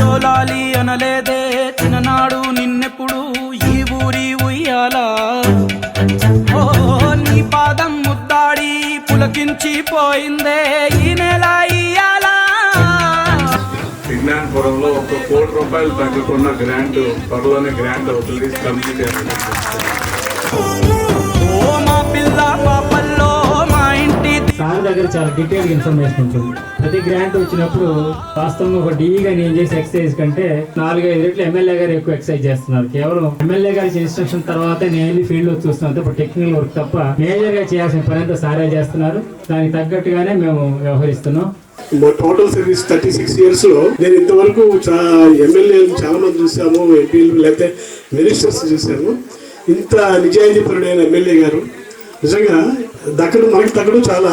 జోలాలి అనలేదే. చిన్ననాడు నిన్నెప్పుడు ఈ ఊరి ఉయ్యాలా. ఓ నీ పాదం ముద్దాడి పులకించి పోయిందే ఈ నెల ఇయ్యాలా. విజ్ఞానపురంలో ఒక కోటి రూపాయలు తగ్గకుండా గ్రాంట్ త్వరలోనే గ్రాంట్ అవుతుంది. కమ్యూనిటీ దగ్గర చాలా డీటెయిల్ ఇన్ఫర్మేషన్ ఉంటుంది. ప్రతి గ్రాంట్ వచ్చినప్పుడు వాస్తవంగా ఒక డీగా నేను చేసే ఎక్సర్సైజ్ కంటే నాలుగైదు రెట్లు ఎమ్మెల్యే గారు ఎక్కువ ఎక్సర్సైజ్ చేస్తున్నారు. కేవలం ఎమ్మెల్యే గారి ఇన్స్ట్రక్షన్ తర్వాత నేను ఫీల్డ్లో చూస్తున్నాను. ఇప్పుడు టెక్నికల్ వర్క్ తప్ప మేజర్గా చేయాల్సిన పని అంతా సారే చేస్తున్నారు. దానికి తగ్గట్టుగానే మేము వ్యవహరిస్తున్నాం. మా టోటల్ సర్వీస్ థర్టీ సిక్స్ ఇయర్స్లో నేను ఇంతవరకు ఎమ్మెల్యేలు చాలా మంది చూసాము ఎంపీలు లేకపోతే మినిస్టర్స్ చూసాము. ఇంత నిజాయితీపరుడైన ఎమ్మెల్యే గారు నిజంగా దక్కడం మనకి తగ్గడం చాలా